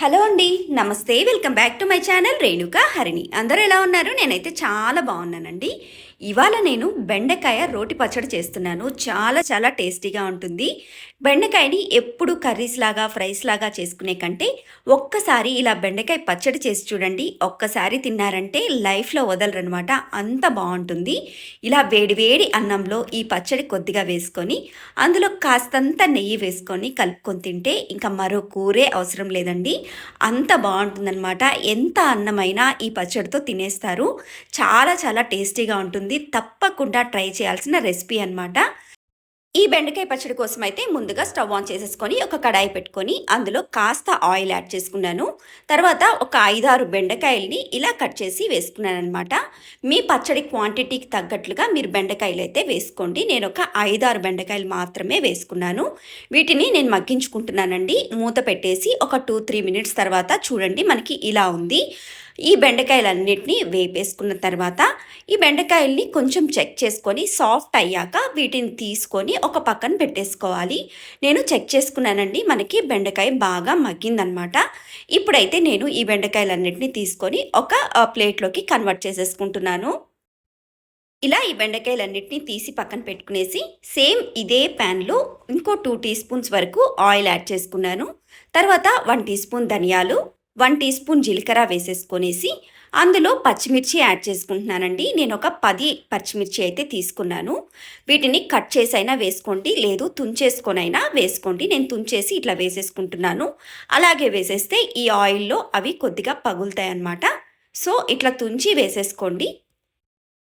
Hello అండి నమస్తే. Welcome back to my channel Renuka Harini. అందరూ ఎలా ఉన్నారు? నేనైతే చాలా బాగున్నానండి. ఇవాళ నేను బెండకాయ రోటి పచ్చడి చేస్తున్నాను. చాలా చాలా టేస్టీగా ఉంటుంది. బెండకాయని ఎప్పుడు కర్రీస్ లాగా ఫ్రైస్ లాగా చేసుకునే కంటే ఒక్కసారి ఇలా బెండకాయ పచ్చడి చేసి చూడండి. ఒక్కసారి తిన్నారంటే లైఫ్లో వదలరనమాట. అంత బాగుంటుంది. ఇలా వేడివేడి అన్నంలో ఈ పచ్చడి కొద్దిగా వేసుకొని అందులో కాస్తంత నెయ్యి వేసుకొని కలుపుకొని తింటే ఇంకా మరో కూరే అవసరం లేదండి. అంత బాగుంటుందన్నమాట ఎంత అన్నమైనా ఈ పచ్చడితో తినేస్తారు. చాలా చాలా టేస్టీగా ఉంటుంది. తప్పకుండా ట్రై చేయాల్సిన రెసిపీ అన్నమాట. ఈ బెండకాయ పచ్చడి కోసం అయితే ముందుగా స్టవ్ ఆన్ చేసేసుకొని ఒక కడాయి పెట్టుకొని అందులో కాస్త ఆయిల్ యాడ్ చేసుకున్నాను. తర్వాత ఒక ఐదారు బెండకాయల్ని ఇలా కట్ చేసి వేసుకున్నాను అనమాట మీ పచ్చడి క్వాంటిటీకి తగ్గట్లుగా మీరు బెండకాయలు అయితే వేసుకోండి. నేను ఒక ఐదారు బెండకాయలు మాత్రమే వేసుకున్నాను. వీటిని నేను మగ్గించుకుంటున్నానండి. మూత పెట్టేసి ఒక టూ త్రీ మినిట్స్ తర్వాత చూడండి మనకి ఇలా ఉంది. ఈ బెండకాయలన్నిటిని వేపేసుకున్న తర్వాత ఈ బెండకాయల్ని కొంచెం చెక్ చేసుకొని సాఫ్ట్ అయ్యాక వీటిని తీసుకొని ఒక పక్కన పెట్టేసుకోవాలి. నేను చెక్ చేసుకున్నానండి మనకి బెండకాయ బాగా మగ్గిందనమాట ఇప్పుడైతే నేను ఈ బెండకాయలన్నిటిని తీసుకొని ఒక ప్లేట్లోకి కన్వర్ట్ చేసేసుకుంటున్నాను. ఇలా ఈ బెండకాయలన్నిటిని తీసి పక్కన పెట్టుకునేసి సేమ్ ఇదే ప్యాన్లో ఇంకో టూ టీ స్పూన్స్ వరకు ఆయిల్ యాడ్ చేసుకున్నాను. తర్వాత వన్ టీ స్పూన్ ధనియాలు వన్ టీ స్పూన్ జీలకర్ర వేసేసుకొనేసి అందులో పచ్చిమిర్చి యాడ్ చేసుకుంటున్నానండి. నేను ఒక పది పచ్చిమిర్చి అయితే తీసుకున్నాను. వీటిని కట్ చేసైనా వేసుకోండి లేదు తుంచేసుకొనైనా వేసుకోండి. నేను తుంచేసి ఇట్లా వేసేసుకుంటున్నాను. అలాగే వేసేస్తే ఈ ఆయిల్లో అవి కొద్దిగా పగులుతాయి అన్నమాట సో ఇట్లా తుంచి వేసేసుకోండి.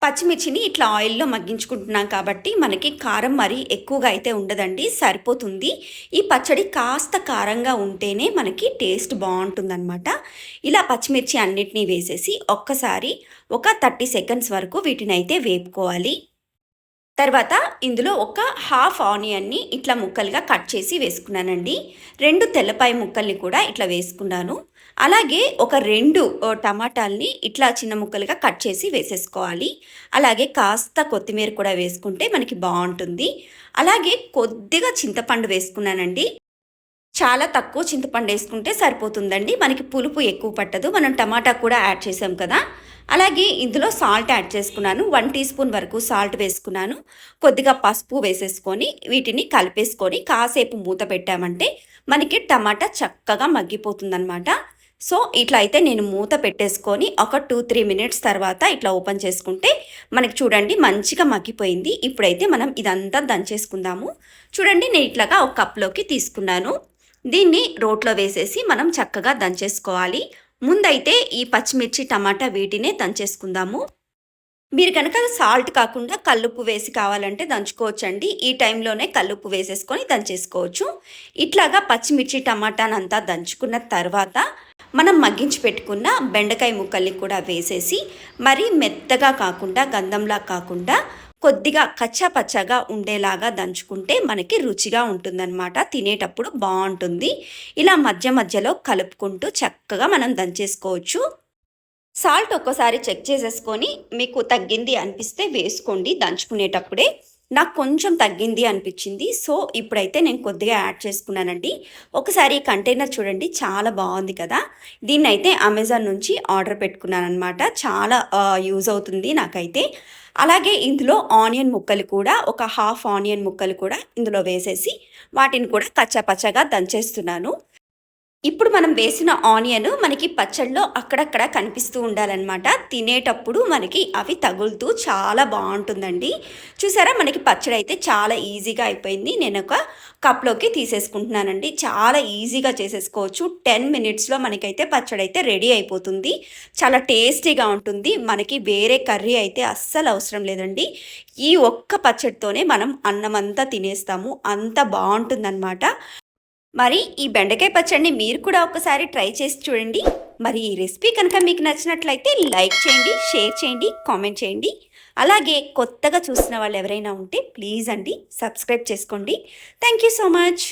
పచ్చిమిర్చిని ఇట్లా ఆయిల్లో మగ్గించుకుంటున్నాం కాబట్టి మనకి కారం మరీ ఎక్కువగా అయితే ఉండదండి సరిపోతుంది. ఈ పచ్చడి కాస్త కారంగా ఉంటేనే మనకి టేస్ట్ బాగుంటుందన్నమాట. ఇలా పచ్చిమిర్చి అన్నిటినీ వేసేసి ఒక్కసారి ఒక థర్టీ సెకండ్స్ వరకు వీటిని అయితే వేపుకోవాలి. తర్వాత ఇందులో ఒక హాఫ్ ఆనియన్ని ఇట్లా ముక్కలుగా కట్ చేసి వేసుకున్నానండి. రెండు తెల్లపాయ ముక్కల్ని కూడా ఇట్లా వేసుకున్నాను. అలాగే ఒక రెండు టమాటాలని ఇట్లా చిన్న ముక్కలుగా కట్ చేసి వేసేసుకోవాలి. అలాగే కాస్త కొత్తిమీర కూడా వేసుకుంటే మనకి బాగుంటుంది. అలాగే కొద్దిగా చింతపండు వేసుకున్నానండి. చాలా తక్కువ చింతపండు వేసుకుంటే సరిపోతుందండి. మనకి పులుపు ఎక్కువ పట్టదు. మనం టమాటా కూడా యాడ్ చేసాం కదా. అలాగే ఇందులో సాల్ట్ యాడ్ చేసుకున్నాను. వన్ టీ స్పూన్ వరకు సాల్ట్ వేసుకున్నాను. కొద్దిగా పసుపు వేసేసుకొని వీటిని కలిపేసుకొని కాసేపు మూత పెట్టామంటే మనకి టమాటా చక్కగా మగ్గిపోతుందనమాట సో ఇట్లా అయితే నేను మూత పెట్టేసుకొని ఒక టూ త్రీ మినిట్స్ తర్వాత ఇట్లా ఓపెన్ చేసుకుంటే మనకి చూడండి మంచిగా మగ్గిపోయింది. ఇప్పుడైతే మనం ఇదంతా దంచేసుకుందాము. చూడండి నేను ఇట్లాగా ఒక కప్లోకి తీసుకున్నాను. దీన్ని రోట్లో వేసేసి మనం చక్కగా దంచేసుకోవాలి. ముందైతే ఈ పచ్చిమిర్చి టమాటా వీటినే దంచేసుకుందాము. మీరు కనుక సాల్ట్ కాకుండా కల్లుప్పు వేసి కావాలంటే దంచుకోవచ్చండి. ఈ టైంలోనే కల్లుప్పు వేసేసుకొని దంచేసుకోవచ్చు. ఇట్లాగా పచ్చిమిర్చి టమాటానంతా దంచుకున్న తర్వాత మనం మగ్గించి పెట్టుకున్న బెండకాయ ముక్కల్ని కూడా వేసేసి మరీ మెత్తగా కాకుండా గంధంలా కాకుండా కొద్దిగా కచ్చాపచ్చాగా ఉండేలాగా దంచుకుంటే మనకి రుచిగా ఉంటుందన్నమాట. తినేటప్పుడు బాగుంటుంది. ఇలా మధ్య మధ్యలో కలుపుకుంటూ చక్కగా మనం దంచేసుకోవచ్చు. సాల్ట్ ఒక్కసారి చెక్ చేసేసుకొని మీకు తగ్గింది అనిపిస్తే వేసుకోండి. దంచుకునేటప్పుడే నాకు కొంచెం తగ్గింది అనిపించింది. సో ఇప్పుడైతే నేను కొద్దిగా యాడ్ చేసుకున్నానండి. ఒకసారి ఈ కంటైనర్ చూడండి చాలా బాగుంది కదా. దీన్ని అయితే అమెజాన్ నుంచి ఆర్డర్ పెట్టుకున్నాను అనమాట చాలా యూజ్ అవుతుంది నాకైతే. అలాగే ఇందులో ఆనియన్ ముక్కలు కూడా ఒక హాఫ్ ఆనియన్ ముక్కలు కూడా ఇందులో వేసేసి వాటిని కూడా కచ్చపచ్చగా దంచేస్తున్నాను. ఇప్పుడు మనం వేసిన ఆనియన్ మనకి పచ్చడిలో అక్కడక్కడ కనిపిస్తూ ఉండాలన్నమాట. తినేటప్పుడు మనకి అవి తగులుతూ చాలా బాగుంటుందండి. చూసారా? మనకి పచ్చడి అయితే చాలా ఈజీగా అయిపోయింది. నేను ఒక కప్లోకి తీసేసుకుంటున్నానండి. చాలా ఈజీగా చేసేసుకోవచ్చు. టెన్ మినిట్స్లో మనకైతే పచ్చడి అయితే రెడీ అయిపోతుంది. చాలా టేస్టీగా ఉంటుంది. మనకి వేరే కర్రీ అయితే అస్సలు అవసరం లేదండి. ఈ ఒక్క పచ్చడితోనే మనం అన్నం అంతా తినేస్తాము. అంత బాగుంటుందన్నమాట. మరి ఈ బెండకాయ పచ్చడిని మీరు కూడా ఒకసారి ట్రై చేసి చూడండి. మరి ఈ రెసిపీ కనుక మీకు నచ్చినట్లయితే లైక్ చేయండి షేర్ చేయండి కామెంట్ చేయండి. అలాగే కొత్తగా చూసిన వాళ్ళు ఎవరైనా ఉంటే ప్లీజ్ అండి సబ్స్క్రైబ్ చేసుకోండి. Thank you so much.